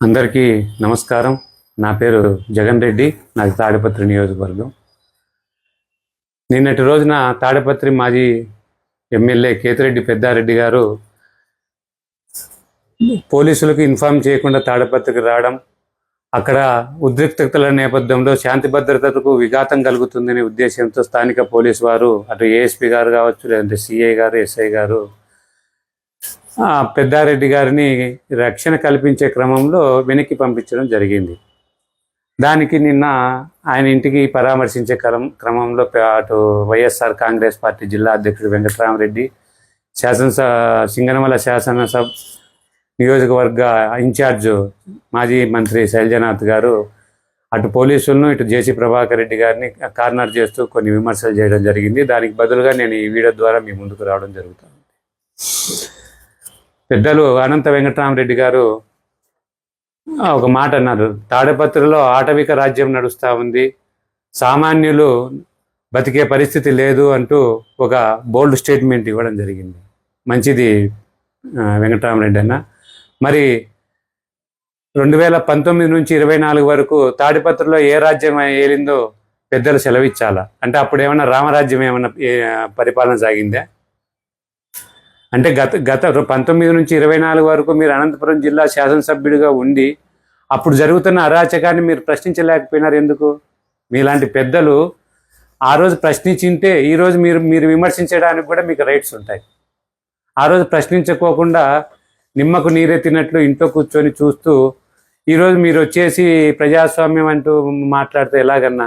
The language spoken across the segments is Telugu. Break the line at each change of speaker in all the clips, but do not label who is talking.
అందరికీ నమస్కారం. నా పేరు జగన్ రెడ్డి. నాకు తాడిపత్రి నియోజకవర్గం. నిన్నటి రోజున తాడిపత్రి మాజీ ఎమ్మెల్యే కేతిరెడ్డి పెద్దారెడ్డి గారు పోలీసులకు ఇన్ఫామ్ చేయకుండా తాడిపత్రికి రావడం అక్కడ ఉద్రిక్తతల నేపథ్యంలో శాంతి భద్రతకు విఘాతం కలుగుతుందనే ఉద్దేశంతో స్థానిక పోలీసు వారు అటు ఏఎస్పీ గారు కావచ్చు లేదంటే సిఐ గారు ఎస్ఐ గారు పెద్దారెడ్డి గారిని రక్షణ కల్పించే క్రమంలో వెనక్కి పంపించడం జరిగింది. దానికి నిన్న ఆయన ఇంటికి పరామర్శించే క్రమం క్రమంలో అటు వైఎస్ఆర్ కాంగ్రెస్ పార్టీ జిల్లా అధ్యక్షుడు వెంకటరామరెడ్డి శాసనసభ సింగనమల శాసనసభ నియోజకవర్గ ఇన్ఛార్జ్ మాజీ మంత్రి శైలజనాథ్ గారు అటు పోలీసులను ఇటు జేసీ ప్రభాకర్ రెడ్డి గారిని కార్నర్ చేస్తూ కొన్ని విమర్శలు చేయడం జరిగింది. దానికి బదులుగా నేను ఈ వీడియో ద్వారా మీ ముందుకు రావడం జరుగుతుంది. పెద్దలు అనంత వెంకటరామరెడ్డి గారు ఒక మాట అన్నారు. తాడపత్రిలో ఆటవిక రాజ్యం నడుస్తూ ఉంది. సామాన్యులు బతికే పరిస్థితి లేదు అంటూ ఒక బోల్డ్ స్టేట్మెంట్ ఇవ్వడం జరిగింది. మంచిది వెంకటరామరెడ్డి అన్న మరి రెండు వేల పంతొమ్మిది నుంచి ఇరవై నాలుగు వరకు తాడిపత్రిలో ఏ రాజ్యం ఏలిందో పెద్దలు సెలవిచ్చాలా? అంటే అప్పుడు ఏమన్నా రామరాజ్యం ఏమన్నా పరిపాలన సాగిందా? అంటే గత గత పంతొమ్మిది నుంచి ఇరవై నాలుగు వరకు మీరు అనంతపురం జిల్లా శాసనసభ్యుడిగా ఉండి అప్పుడు జరుగుతున్న అరాచకాన్ని మీరు ప్రశ్నించలేకపోయినారు ఎందుకు? మీలాంటి పెద్దలు ఆ రోజు ప్రశ్నించింటే ఈరోజు మీరు మీరు విమర్శించడానికి కూడా మీకు రైట్స్ ఉంటాయి. ఆ రోజు ప్రశ్నించుకోకుండా నిమ్మకు నీరెత్తినట్లు ఇంట్లో కూర్చొని చూస్తూ ఈరోజు మీరు వచ్చేసి ప్రజాస్వామ్యం అంటూ మాట్లాడితే ఎలాగన్నా?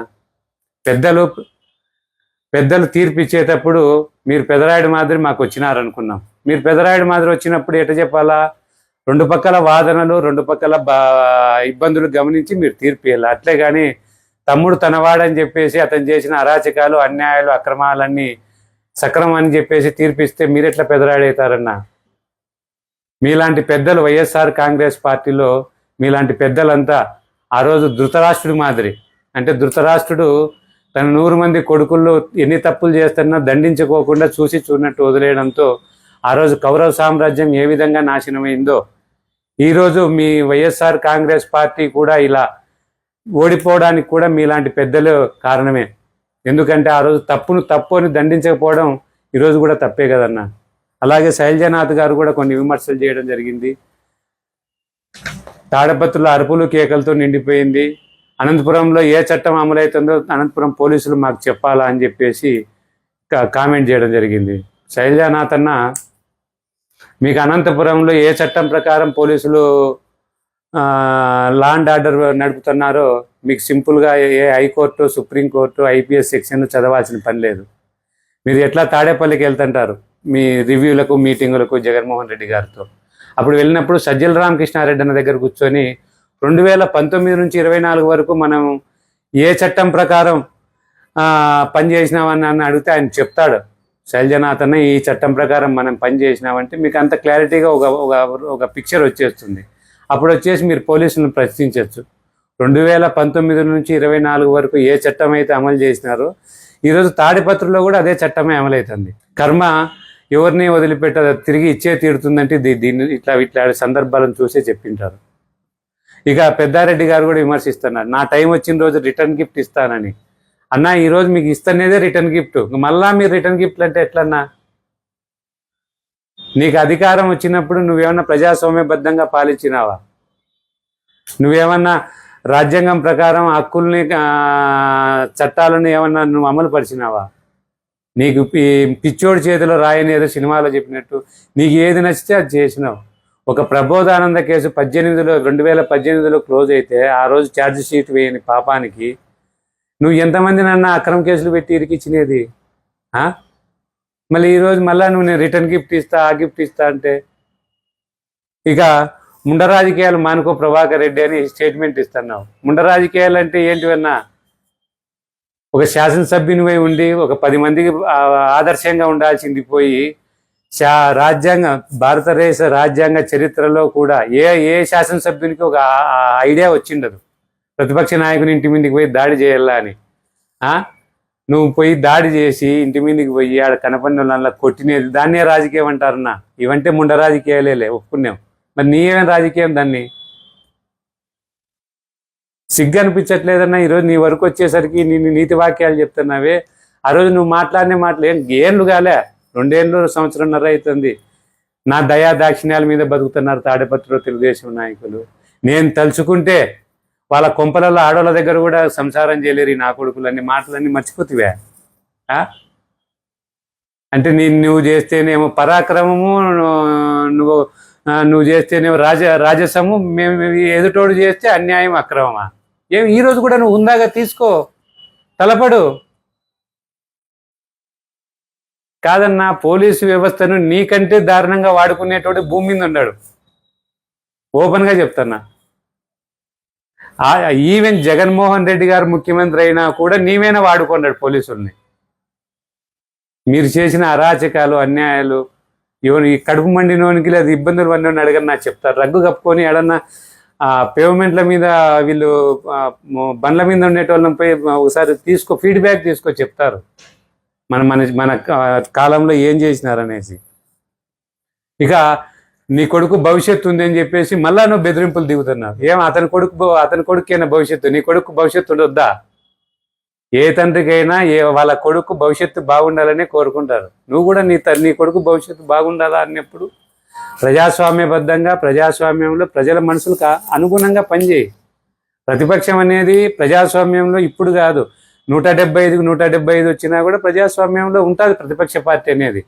పెద్దలు పెద్దలు తీర్పు ఇచ్చేటప్పుడు మీరు పెదరాయుడు మాదిరి మాకు వచ్చినారనుకున్నాం. మీరు పెదరాయుడు మాదిరి వచ్చినప్పుడు ఎట చెప్పాలా? రెండు పక్కల వాదనలు రెండు పక్కల బా ఇబ్బందులు గమనించి మీరు తీర్పు ఇవ్వాలి అట్లే కానీ తమ్ముడు తనవాడని చెప్పేసి అతను చేసిన అరాచకాలు అన్యాయాలు అక్రమాలన్నీ సక్రమం అని చెప్పేసి తీర్పిస్తే మీరెట్లా పెదరాడవుతారన్నా మీలాంటి పెద్దలు వైఎస్ఆర్ కాంగ్రెస్ పార్టీలో మీలాంటి పెద్దలంతా ఆ రోజు ధృతరాష్ట్రుడి మాదిరి. అంటే ధృతరాష్ట్రుడు తన నూరు మంది కొడుకుల్లో ఎన్ని తప్పులు చేస్తున్నా దండించుకోకుండా చూసి చూడనట్టు వదిలేయడంతో ఆ రోజు కౌరవ సామ్రాజ్యం ఏ విధంగా నాశనమైందో ఈరోజు మీ వైఎస్ఆర్ కాంగ్రెస్ పార్టీ కూడా ఇలా ఓడిపోవడానికి కూడా మీలాంటి పెద్దలు కారణమే. ఎందుకంటే ఆ రోజు తప్పును తప్పు అని దండించకపోవడం ఈరోజు కూడా తప్పే కదన్నా. అలాగే శైలజనాథ్ గారు కూడా కొన్ని విమర్శలు చేయడం జరిగింది. తాడపత్రుల అరుపులు కేకలతో నిండిపోయింది. అనంతపురంలో ఏ చట్టం అమలవుతుందో అనంతపురం పోలీసులు మాకు చెప్పాలా అని చెప్పేసి కా- కామెంట్ చేయడం జరిగింది. శైలజానాథ్ అన్న మీకు అనంతపురంలో ఏ చట్టం ప్రకారం పోలీసులు లా అండ్ ఆర్డర్ నడుపుతున్నారో మీకు సింపుల్గా ఏ high court supreme court IPS section చదవాల్సిన పని లేదు. మీరు ఎట్లా తాడేపల్లికి వెళ్తుంటారు? మీ రివ్యూలకు మీటింగులకు జగన్మోహన్ రెడ్డి గారితో. అప్పుడు వెళ్ళినప్పుడు సజ్జల రామకృష్ణారెడ్డి అన్న దగ్గర కూర్చొని రెండు వేల పంతొమ్మిది నుంచి ఇరవై నాలుగు వరకు మనం ఏ చట్టం ప్రకారం పనిచేసినామని పని అని అడిగితే ఆయన చెప్తాడు. శైలజనాథన్ ఈ చట్టం ప్రకారం మనం పని చేసినామంటే మీకు అంత క్లారిటీగా ఒక ఒక ఒక పిక్చర్ వచ్చేస్తుంది. అప్పుడు వచ్చేసి మీరు పోలీసులను ప్రశ్నించవచ్చు రెండు వేల పంతొమ్మిది నుంచి ఇరవై నాలుగు వరకు ఏ చట్టం అయితే అమలు చేసినారో ఈరోజు తాడిపత్రిలో కూడా అదే చట్టమే అమలవుతుంది. కర్మ ఎవరిని వదిలిపెట్ట తిరిగి ఇచ్చే తీరుతుందంటే దీన్ని ఇట్లా ఇట్లా సందర్భాలను చూసే చెప్పింటారు. ఇక పెద్దారెడ్డి గారు కూడా విమర్శిస్తున్నారు. నా టైం వచ్చిన రోజు రిటర్న్ గిఫ్ట్ ఇస్తానని. అన్న ఈరోజు మీకు ఇస్తనేదే రిటర్న్ గిఫ్ట్ మళ్ళా మీరు రిటర్న్ గిఫ్ట్ అంటే ఎట్లన్నా? నీకు అధికారం వచ్చినప్పుడు నువ్వేమన్నా ప్రజాస్వామ్యబద్ధంగా పాలించినావా? నువ్వేమన్నా రాజ్యాంగం ప్రకారం హక్కుల్ని చట్టాలను ఏమన్నా నువ్వు అమలు పరిచినావా? నీకు పి- పిచ్చోడి చేతిలో రాయని ఏదో సినిమాలో చెప్పినట్టు నీకు ఏది నచ్చితే అది చేసినావు. ఒక ప్రబోధానంద కేసు పద్దెనిమిదిలో రెండు వేల పద్దెనిమిదిలో క్లోజ్ అయితే ఆ రోజు ఛార్జ్ షీట్ వేయని పాపానికి నువ్వు ఎంతమంది నన్ను అక్రమ కేసులు పెట్టి ఇరికిచ్చినది మళ్ళీ ఈరోజు మళ్ళీ నువ్వు నేను రిటర్న్ గిఫ్ట్ ఇస్తా ఆ గిఫ్ట్ ఇస్తా అంటే? ఇక ముండ రాజకీయాలు మానుకో ప్రభాకర్ రెడ్డి అని స్టేట్మెంట్ ఇస్తున్నావు. ముండ రాజకీయాలు అంటే ఏంటివన్నా ఒక శాసనసభ్యునివై ఉండి ఒక పది మందికి ఆదర్శంగా ఉండాల్సింది పోయి శా రాజ్యాంగ భారతదేశ రాజ్యాంగ చరిత్రలో కూడా ఏ ఏ శాసనసభ్యునికి ఒక ఐడియా వచ్చిండదు. ప్రతిపక్ష నాయకుని ఇంటి మీదకి పోయి దాడి చేయాలా అని? ఆ? నువ్వు పోయి దాడి చేసి ఇంటి మీదకి పోయి ఆడ కనపడిన వాళ్ళ కొట్టినది దాన్నే రాజకీయం అంటారన్నా. ఇవంటే ముండ రాజకీయాలే ఒప్పుకున్నాం మరి నీవేం రాజకీయం దాన్ని? సిగ్గు అనిపించట్లేదన్నా ఈరోజు నీ వరకు వచ్చేసరికి నేను నీతి వాక్యాలు చెప్తున్నావే. ఆ రోజు నువ్వు మాట్లాడిన మాటలు ఏం ఏళ్ళు కాలే. రెండేళ్ళు సంవత్సరంన్నర అవుతుంది. నా దయా దాక్షిణ్యాల మీద బతుకుతున్నారు తాడిపత్రిలో తెలుగుదేశం నాయకులు. నేను తలుచుకుంటే వాళ్ళ కొంపలలో ఆడోళ్ళ దగ్గర కూడా సంసారం చేయలేరు నా కొడుకులు అన్ని మాటలన్నీ మర్చిపోతివే. ఆ? అంటే నీ నువ్వు చేస్తేనేమో పరాక్రమము నువ్వు- నువ్వు నువ్వు చేస్తేనేమో రాజ రాజసము మేము ఎదుటోడు చేస్తే అన్యాయం అక్రమమా? ఏం ఈ రోజు కూడా నువ్వు ఉందాగా తీసుకో తలపడు. కాదన్నా పోలీసు వ్యవస్థను నీకంటే దారుణంగా వాడుకునేటోడు భూమి మీద ఉన్నాడు. ఓపెన్గా చెప్తున్నా. ఈవెన్ జగన్మోహన్ రెడ్డి గారు ముఖ్యమంత్రి అయినా కూడా నీవేనా వాడుకున్నాడు పోలీసుల్ని? మీరు చేసిన అరాచకాలు అన్యాయాలు ఎవరు ఈ కడుపు మండినోనికి లేదు ఇబ్బందులు పడినోని అడగని నాకు చెప్తారు. రగ్గు కప్పుకొని ఎడన్నా ఆ పేమెంట్ల మీద వీళ్ళు బండ్ల మీద ఉండేటోళ్ళని పోయి ఒకసారి తీసుకో ఫీడ్బ్యాక్ తీసుకో చెప్తారు. మన మన మన కాలంలో ఏం చేసినారనేసి. ఇక నీ కొడుకు భవిష్యత్తు ఉంది అని చెప్పేసి మళ్ళా నువ్వు బెదిరింపులు దిగుతున్నావు. ఏం అతని కొడుకు అతని కొడుకైనా భవిష్యత్తు? నీ కొడుకు భవిష్యత్తు ఉండొద్దా? ఏ తండ్రికైనా ఏ వాళ్ళ కొడుకు భవిష్యత్తు బాగుండాలని కోరుకుంటారు. నువ్వు కూడా నీ త- నీ కొడుకు భవిష్యత్తు బాగుండాలా అన్నప్పుడు ప్రజాస్వామ్యబద్ధంగా ప్రజాస్వామ్యంలో ప్రజల మనసులకు అనుగుణంగా పనిచేయి. ప్రతిపక్షం అనేది ప్రజాస్వామ్యంలో ఇప్పుడు కాదు. నూట డెబ్బై ఐదుకు నూట డెబ్బై ఐదు వచ్చినా కూడా ప్రజాస్వామ్యంలో ఉంటుంది ప్రతిపక్ష పార్టీ అనేది.